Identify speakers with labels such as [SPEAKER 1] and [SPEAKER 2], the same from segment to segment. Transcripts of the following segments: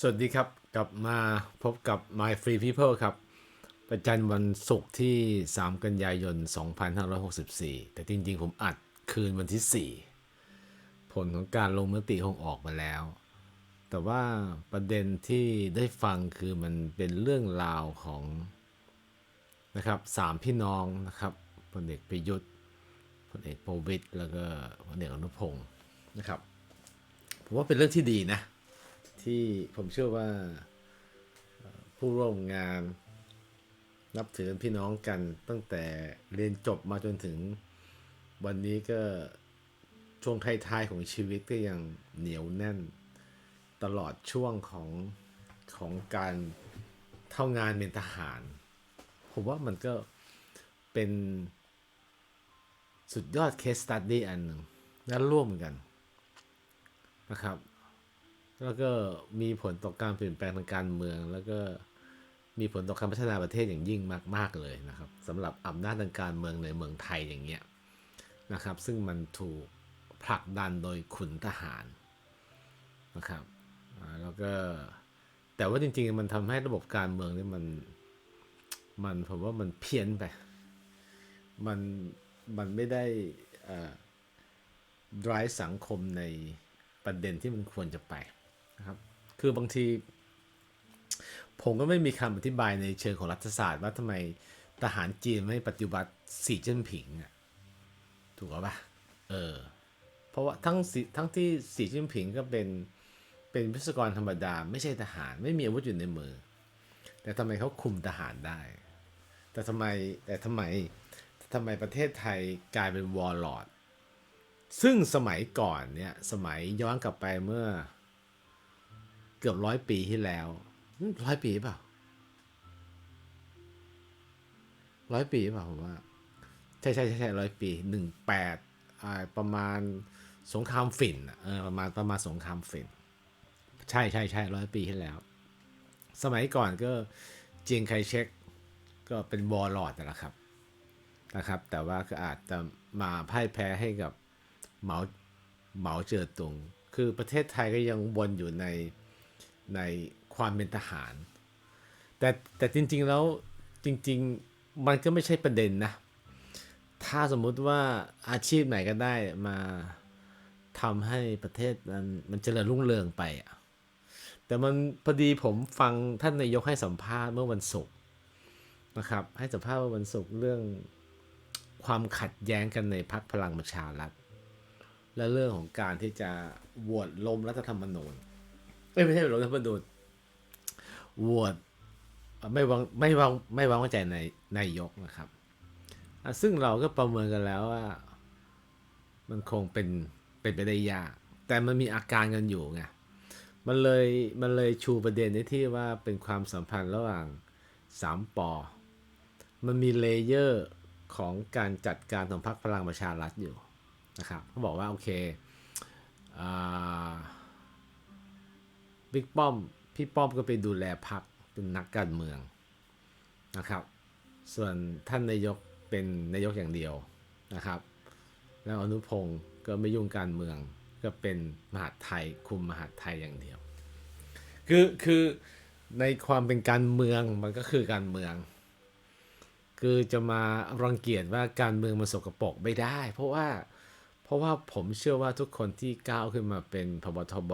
[SPEAKER 1] สวัสดีครับ กลับมาพบกับ My Free People ครับ ประจันวันศุกร์ที่ 3 กันยายน 2564 แต่จริงๆ ผมอัดคืนวันที่ 4 ผลของการลงมติคงออกมาแล้ว แต่ว่าประเด็นที่ได้ฟังคือมันเป็นเรื่องราวของนะครับสามพี่น้องนะครับพลเอกประยุทธ์พลเอกประวิตยแล้วก็พลเอกอนุพงศ์นะครับ ผมว่าเป็นเรื่องที่ดีนะ ที่ผมเชื่อว่าผู้ร่วมงานนับถือพี่น้องกันตั้งแต่เรียนจบมาจนถึงวันนี้ก็ช่วงท้ายๆของชีวิตก็ยังเหนียวแน่น ตลอดช่วงของของการเท่างานเป็นทหาร ผมว่ามันก็เป็นสุดยอดเคสตัดดี้อันหนึ่งและร่วมกันนะครับ แล้วก็มีผลต่อการเปลี่ยนแปลงทางการเมือง แล้วก็มีผลต่อการพัฒนาประเทศอย่างยิ่งมาก ๆ เลยนะครับสำหรับอำนาจทางการเมืองในเมืองไทยอย่างเงี้ยนะครับ ซึ่งมันถูกผลักดันโดยขุนทหารนะครับแล้วก็แต่ว่าจริง ๆ มันทำให้ระบบการเมืองนี่มันมันผมว่ามันเพี้ยนไป มันมันไม่ได้อ่า drive สังคมในประเด็นที่มันควรจะไป นะครับ คือบางที ผมก็ไม่มีคำอธิบายในเชิงของรัฐศาสตร์ว่าทำไมทหารจีนไม่ปฏิบัติสีจิ้นผิงอะถูกหรือเปล่าเออ เพราะว่าทั้งสีทั้งที่สีจิ้นผิงก็เป็นเป็นวิศวกรธรรมดา ไม่ใช่ทหาร ไม่มีอาวุธอยู่ในมือ แต่ทำไมเขาคุมทหารได้ แต่ทำไมแต่ทำไมทำไมประเทศไทยกลายเป็นวอร์ลอดซึ่งสมัยก่อนเนี่ย สมัยย้อนกลับไปเมื่อ เกือบร้อยปีที่แล้วร้อยปีเปล่าร้อยปีเปล่าผมว่า ใช่ใช่ใช่ใช่ร้อยปีหนึ่งแปดประมาณสงครามฝิ่นเออประมาณประมาณสงครามฝิ่น ใช่ใช่ใช่ร้อยปีที่แล้ว สมัยก่อนก็เจียงไคเชกก็เป็นวอร์ลอดนั่นแหละครับนะครับ แต่ว่าก็อาจจะมาพ่ายแพ้ให้กับเหมาเหมาเจ๋อตุง คือประเทศไทยก็ยังวนอยู่ใน ในความเป็นทหาร แต่แต่จริง ๆ แล้วจริง ๆ มันก็ไม่ใช่ประเด็นนะ ถ้าสมมุติว่าอาชีพไหนก็ได้มาทำให้ประเทศมันมันเจริญรุ่งเรืองไปอะแต่มันพอดีผมฟังท่านนายกให้สัมภาษณ์เมื่อวันศุกร์นะครับ ให้สัมภาษณ์เมื่อวันศุกร์เรื่องความขัดแย้งกันในพรรคพลังประชารัฐและเรื่องของการที่จะโหวตล้มรัฐธรรมนูญ เอ้ยไม่ใช่ล้มรัฐธรรมนูญโหวตเอ่อไม่วางไม่วางไม่วางใจในนายกนะครับ ซึ่งเราก็ประเมินกันแล้วว่า มันคงเป็นเป็นไปได้ยาก แต่มันมีอาการกันอยู่ไงมันเลยมันเลยชูประเด็นในที่ว่าเป็นความสัมพันธ์ระหว่างสามปอ มันมีเลเยอร์ของการจัดการของพรรคพลังประชารัฐอยู่นะครับเขาบอกว่าโอเคอ่า บิ๊กป้อม พี่ป้อมก็ไปดูแลพักเป็นนักการเมืองนะครับ ส่วนท่านนายกเป็นนายกอย่างเดียวนะครับ แล้วอนุพงศ์ก็ไม่ยุ่งการเมือง ก็เป็นมหาดไทยคุมมหาดไทยอย่างเดียว คือคือในความเป็นการเมืองมันก็คือการเมือง คือจะมารังเกียจว่าการเมืองมันสกปรกไม่ได้ เพราะว่าเพราะว่าผมเชื่อว่าทุกคนที่ก้าวขึ้นมาเป็นพบทบ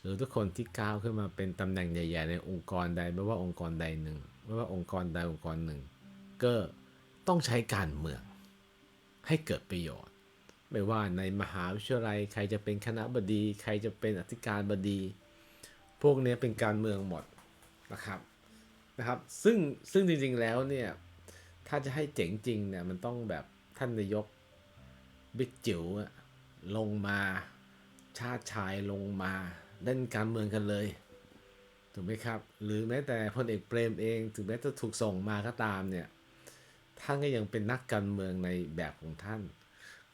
[SPEAKER 1] หรือทุกคนที่ก้าวขึ้นมาเป็นตำแหน่งใหญ่ ๆ ในองค์กรใดไม่ว่าองค์กรใดหนึ่งไม่ว่าองค์กรใดองค์กรหนึ่ง ก็ต้องใช้การเมือง ให้เกิดประโยชน์ ไม่ว่าในมหาวิทยาลัยใครจะเป็นคณะบดี ใครจะเป็นอธิการบดี พวกนี้เป็นการเมืองหมดนะครับนะครับ ซึ่งซึ่งจริงๆแล้วเนี่ยถ้าจะให้เจ๋งจริงเนี่ยมันต้องแบบท่านนายกบิ๊กจิ๋วลงมาชาติชายลงมา เล่นการเมืองกันเลย ถูกไหมครับ หรือแม้แต่พลเอกเปรมเอง ถึงแม้จะถูกส่งมาก็ตามเนี่ย ท่านก็ยังเป็นนักการเมืองในแบบของท่าน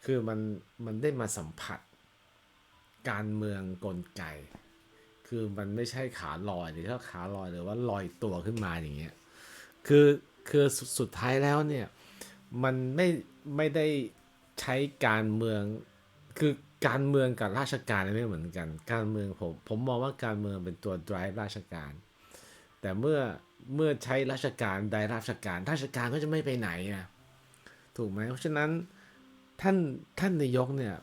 [SPEAKER 1] คือมันมันได้มาสัมผัส การเมืองกลไก คือมันไม่ใช่ขาลอยหรือถ้าขาลอยหรือว่าลอยตัวขึ้นมาอย่างเงี้ย คือคือสุดสุดท้ายแล้วเนี่ย มันไม่ไม่ได้ใช้การเมือง คือ การเมืองกับราชการไม่เหมือนกัน การเมืองผมผมมองว่าการเมืองเป็นตัว drive ราชการ แต่เมื่อเมื่อใช้ราชการได้ราชการ ราชการก็จะไม่ไปไหนอะถูกไหมเพราะฉะนั้นท่านท่านนายกเนี่ย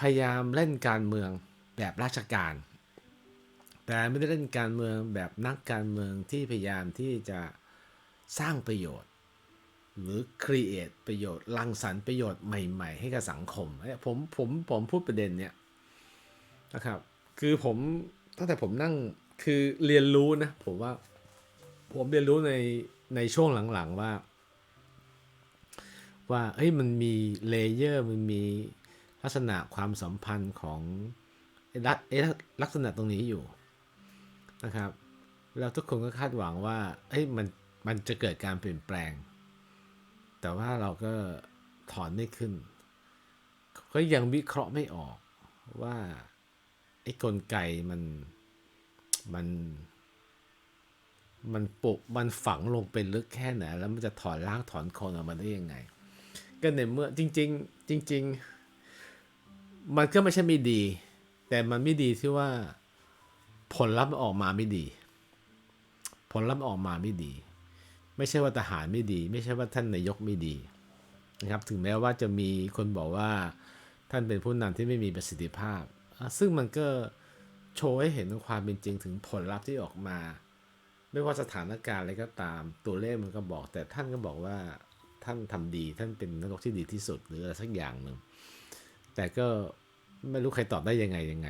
[SPEAKER 1] พยายามเล่นการเมืองแบบราชการ แต่ไม่ได้เล่นการเมืองแบบนักการเมืองที่พยายามที่จะสร้างประโยชน์ หรือ create ประโยชน์รังสรรค์ประโยชน์ใหม่ ๆ ให้กับสังคมเนี่ยผมผมผมพูดประเด็นเนี่ยนะครับ คือผมตั้งแต่ผมนั่งคือเรียนรู้นะผมว่าผมเรียนรู้ในในช่วงหลังๆว่า ว่าเฮ้ยมันมีเลเยอร์มันมีลักษณะความสัมพันธ์ของลักลักษณะตรงนี้อยู่นะครับแล้วทุกคนก็คาดหวังว่าเฮ้ยมันมันจะเกิดการเปลี่ยนแปลง แต่ว่าเราก็ถอนไม่ขึ้น ก็ยังวิเคราะห์ไม่ออกว่า ไอ้กลไกมันมัน มันปุกมันฝังลงไปลึกแค่ไหน แล้วมันจะถอนล้างถอนโคนออกมาได้ยังไง ก็ในเมื่อจริง ๆ จริง ๆ มันก็ไม่ใช่ไม่ดี แต่มันไม่ดีที่ว่า ผลลัพธ์ออกมาไม่ดี ผลลัพธ์ออกมาไม่ดี ไม่ใช่ว่าทหารไม่ดี ไม่ใช่ว่าท่านนายกไม่ดีนะครับถึงแม้ว่าจะมีคนบอกว่าท่านเป็นผู้นำที่ไม่มีประสิทธิภาพ ซึ่งมันก็โชว์ให้เห็นความเป็นจริงถึงผลลัพธ์ที่ออกมา ไม่ว่าสถานการณ์อะไรก็ตาม ตัวเลขมันก็บอก แต่ท่านก็บอกว่าท่านทำดี ท่านเป็นนายกที่ดีที่สุดหรืออะไรสักอย่างหนึ่ง แต่ก็ไม่รู้ใครตอบได้ยังไงยังไง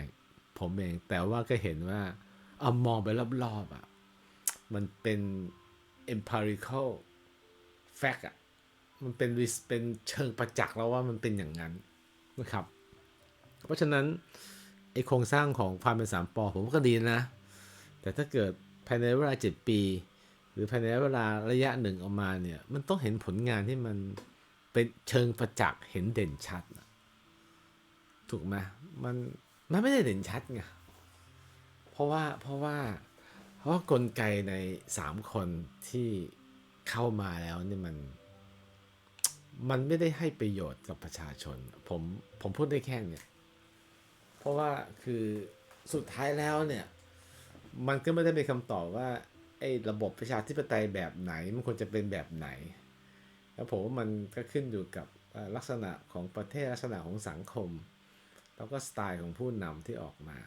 [SPEAKER 1] ผมเองแต่ว่าก็เห็นว่าเอามองไปรอบๆอะมันเป็น empirical fact อะมันเป็นเป็นเชิงประจักษ์แล้วว่ามันเป็นอย่างนั้นนะครับ เพราะฉะนั้นไอโครงสร้างของความเป็นสามปอผมก็ดีนะ แต่ถ้าเกิดภายในเวลา 7 ปี หรือภายในเวลาระยะหนึ่งออกมาเนี่ย มันต้องเห็นผลงานที่มันเป็นเชิงประจักษ์เห็นเด่นชัดนะถูกไหมมันมันไม่ได้เด่นชัดไงเพราะว่าเพราะว่า เพราะกลไกในสามคนที่เข้ามาแล้วนี่มัน มันไม่ได้ให้ประโยชน์กับประชาชน ผมผมพูดได้แค่เนี้ยเพราะว่าคือสุดท้ายแล้วเนี่ย มันก็ไม่ได้เป็นคำตอบว่าไอ้ระบบประชาธิปไตยแบบไหนมันควรจะเป็นแบบไหน แล้วผมว่ามันก็ขึ้นอยู่กับลักษณะของประเทศลักษณะของสังคม แล้วก็สไตล์ของผู้นำที่ออกมา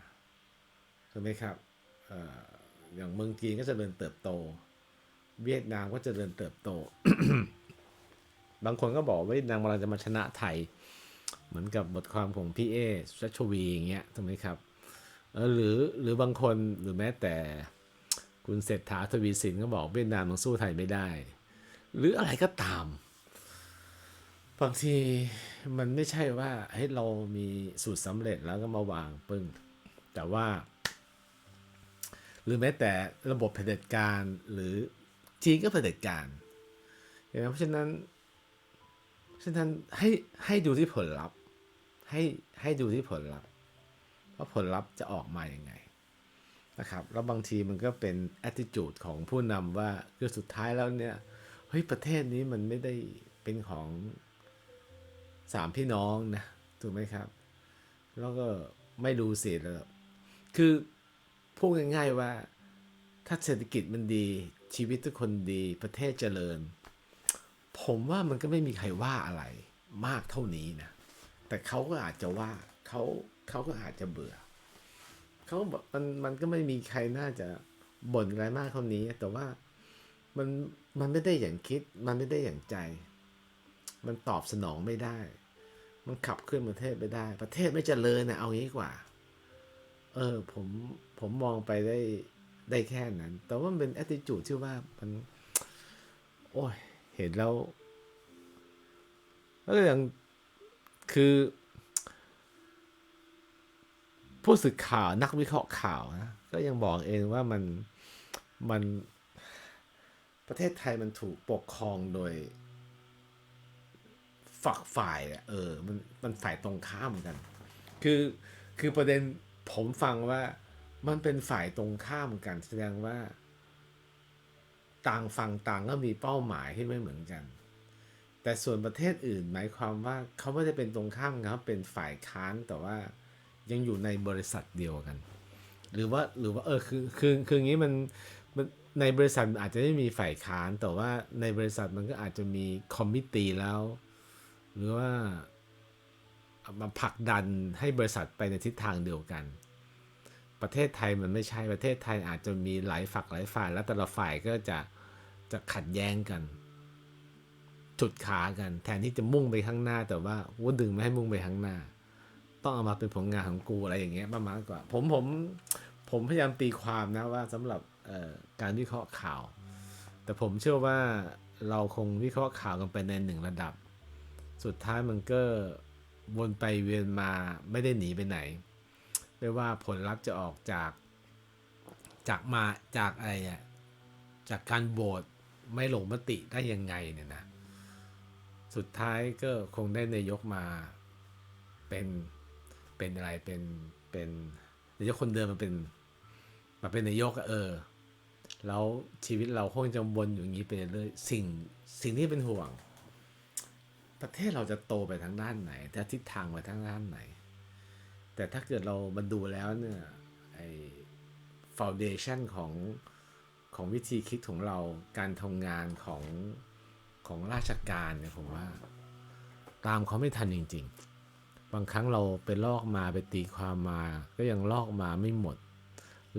[SPEAKER 1] ถูกไหมครับเอ่อ อย่างเมืองจีนก็จเจะเริญเติบโต เวียดนามก็จเจริญเติบโต บางคนก็บอกว่าเวียดนามกำลังจะมาชนะไทย เหมือนกับบทความของพี่เอชัชวีอย่างเงี้ยถูกไหมครับหรือหรือบางคนหรือแม้แต่คุณเศรษฐาทวีสินก็บอกเวียดนามมันสู้ไทยไม่ได้ หรืออะไรก็ตามบางทีมันไม่ใช่ว่าให้เรามีสูตรสำเร็จแล้วก็มาวางปึ้งแต่ว่า หรือแม้แต่ระบบเผด็จการหรือจีนก็เผด็จการเห็นไหมเพราะฉะนั้นฉะนั้นให้ให้ดูที่ผลลัพธ์ ให้ให้ดูที่ผลลัพธ์ว่าผลลัพธ์จะออกมาอย่างไงนะครับแล้วบางทีมันก็เป็น attitude ของผู้นำว่าคือสุดท้ายแล้วเนี่ยเฮ้ยประเทศนี้มันไม่ได้เป็นของสามพี่น้องนะถูกไหมครับ แล้วก็ไม่ดูเสียแล้วคือ พูดง่ายๆว่า ถ้าเศรษฐกิจมันดี ชีวิตทุกคนดีประเทศเจริญ ผมว่ามันก็ไม่มีใครว่าอะไรมากเท่านี้นะ แต่เขาก็อาจจะว่าเขาเขาก็อาจจะเบื่อเขาบอกมันมันก็ไม่มีใครน่าจะบ่นอะไรมากเท่านี้ แต่ว่ามันมันไม่ได้อย่างคิด มันไม่ได้อย่างใจ มันตอบสนองไม่ได้ มันขับเคลื่อนประเทศไม่ได้ ประเทศไม่เจริญนะเอางี้กว่า เออผมผมมองไปได้ได้แค่นั้น แต่ว่ามันเป็น attitude ที่ว่ามัน โอ้ย เห็นแล้วแล้วก็อย่างคือ ผู้สื่อข่าวนักวิเคราะห์ข่าวนะก็ยังบอกเองว่ามันมันประเทศไทยมันถูกปกครองโดยฝักฝ่ายเออ มันมันฝ่ายตรงข้ามกัน คือคือประเด็น ผมฟังว่ามันเป็นฝ่ายตรงข้ามกัน แสดงว่า ต่างฝั่งต่างก็มีเป้าหมายที่ไม่เหมือนกัน แต่ส่วนประเทศอื่นหมายความว่าเขาไม่ได้เป็นตรงข้ามกันเขาเป็นฝ่ายค้านแต่ว่ายังอยู่ในบริษัทเดียวกัน หรือว่าหรือว่าเออคือคือคืออย่างนี้มันมันในบริษัทอาจจะไม่มีฝ่ายค้านแต่ว่าในบริษัทมันก็อาจจะมีคอมมิตี้แล้ว หรือว่า มาผลักดันให้บริษัทไปในทิศทางเดียวกัน ประเทศไทยมันไม่ใช่ประเทศไทยอาจจะมีหลายฝักหลายฝ่าย แล้วแต่ละฝ่ายก็จะจะขัดแย้งกันฉุดขากัน แทนที่จะมุ่งไปข้างหน้า แต่ว่าว่าดึงไม่ให้มุ่งไปข้างหน้า ต้องเอามาเป็นผลงานของกูอะไรอย่างเงี้ยประมาณกว่า ผมผมผมพยายามตีความนะว่าสำหรับการวิเคราะห์ข่าว แต่ผมเชื่อว่าเราคงวิเคราะห์ข่าวกันไปในหนึ่งระดับ สุดท้ายมันก็ วนไปเวียนมาไม่ได้หนีไปไหน ไม่ว่าผลลัพธ์จะออกจาก จากมาจากอะไรอะจากการโหวตไม่ลงมติได้ยังไงเนี่ยนะ สุดท้ายก็คงได้นายกมาเป็นเป็นอะไรเป็นเป็นนายกคนเดิมมาเป็นมาเป็นนายกเออ แล้วชีวิตเราคงจะวนอยู่อย่างนี้ไปเรื่อยสิ่งสิ่งที่เป็นห่วง ประเทศเราจะโตไปทางด้านไหนถ้าทิศทางไปทางด้านไหน แต่ถ้าเกิดเรามาดูแล้วเนี่ยไอ้ฟ u n เดชันของของวิธีคิดของเราการทำงานของของราชการเนี่ยผมว่า ตามเขาไม่ทันจริง ๆ บางครั้งเราไปลอกมาไปตีความมา ก็ยังลอกมาไม่หมด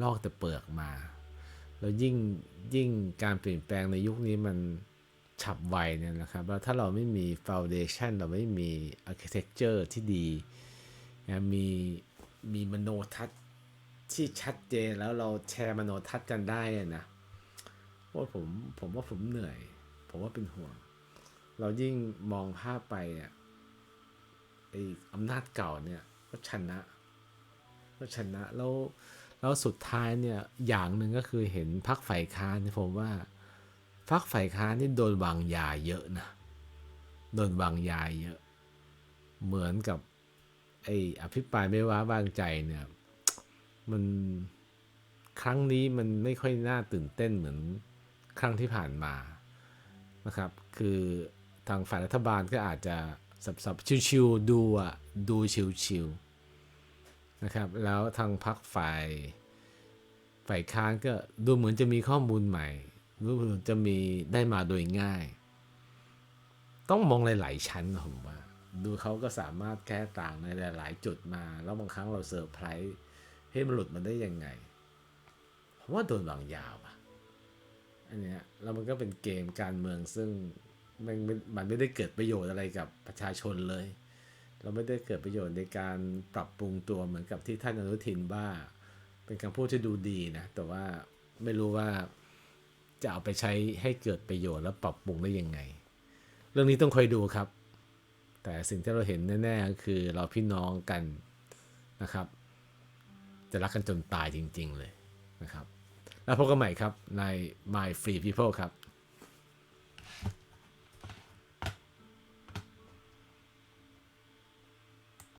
[SPEAKER 1] ลอกแต่เปลือกมา แล้วยิ่งยิ่งการเปลี่ยนแปลงในยุคนี้มัน ฉับไวเนี่ยนะครับแล้วถ้าเราไม่มีฟ u n เดชันเราไม่มี architecture ที่ดีนะมีมีมโนทัศน์ที่ชัดเจนแล้วเราแชร์มโนทัศน์กันได้นะว่าผมผมว่าผมเหนื่อย ผมว่าเป็นห่วง เรายิ่งมองภาพไปอะไออำนาจเก่าเนี่ยก็ชนะ ก็ชนะแล้วแล้วสุดท้ายเนี่ยอย่างหนึ่งก็คือเห็นพักฝ่ายค้านเนี่ยผมว่า พักฝ่ายค้านนี่โดนวางยาเยอะนะโดนวางยาเยอะ เหมือนกับไอ้อภิปรายไม่ไว้วางใจเนี่ย มันครั้งนี้มันไม่ค่อยน่าตื่นเต้นเหมือนครั้งที่ผ่านมานะครับ คือทางฝ่ายรัฐบาลก็อาจจะสับๆชิวๆดูอะดูชิวๆนะครับ แล้วทางพรรคฝ่ายฝ่ายค้านก็ดูเหมือนจะมีข้อมูลใหม่ ดูเหมจะมีได้มาโดยง่าย ต้องมองหลาย ๆ ชั้นผมว่า ดูเขาก็สามารถแก้ต่างในหลาย ๆ จุดมา แล้วบางครั้งเราเซอร์ไพรส์ให้มันหลุดมาได้ยังไงผมว่าโดนวางยาวอะอันเนี้ยแล้วมันก็เป็นเกมการเมืองซึ่งมันม่มันไม่ได้เกิดประโยชน์อะไรกับประชาชนเลย เราไม่ได้เกิดประโยชน์ในการปรับปรุงตัวเหมือนกับที่ท่านอนุทินว่าเป็นคำพูดที่ดูดีนะ แต่ว่าไม่รู้ว่า จะเอาไปใช้ให้เกิดประโยชน์และปรับปรุงได้ยังไง เรื่องนี้ต้องคอยดูครับ แต่สิ่งที่เราเห็นแน่ๆก็คือเราพี่น้องกันนะครับ จะรักกันจนตายจริง ๆ เลยนะครับ แล้วพบกันใหม่ครับใน My Free People ครับ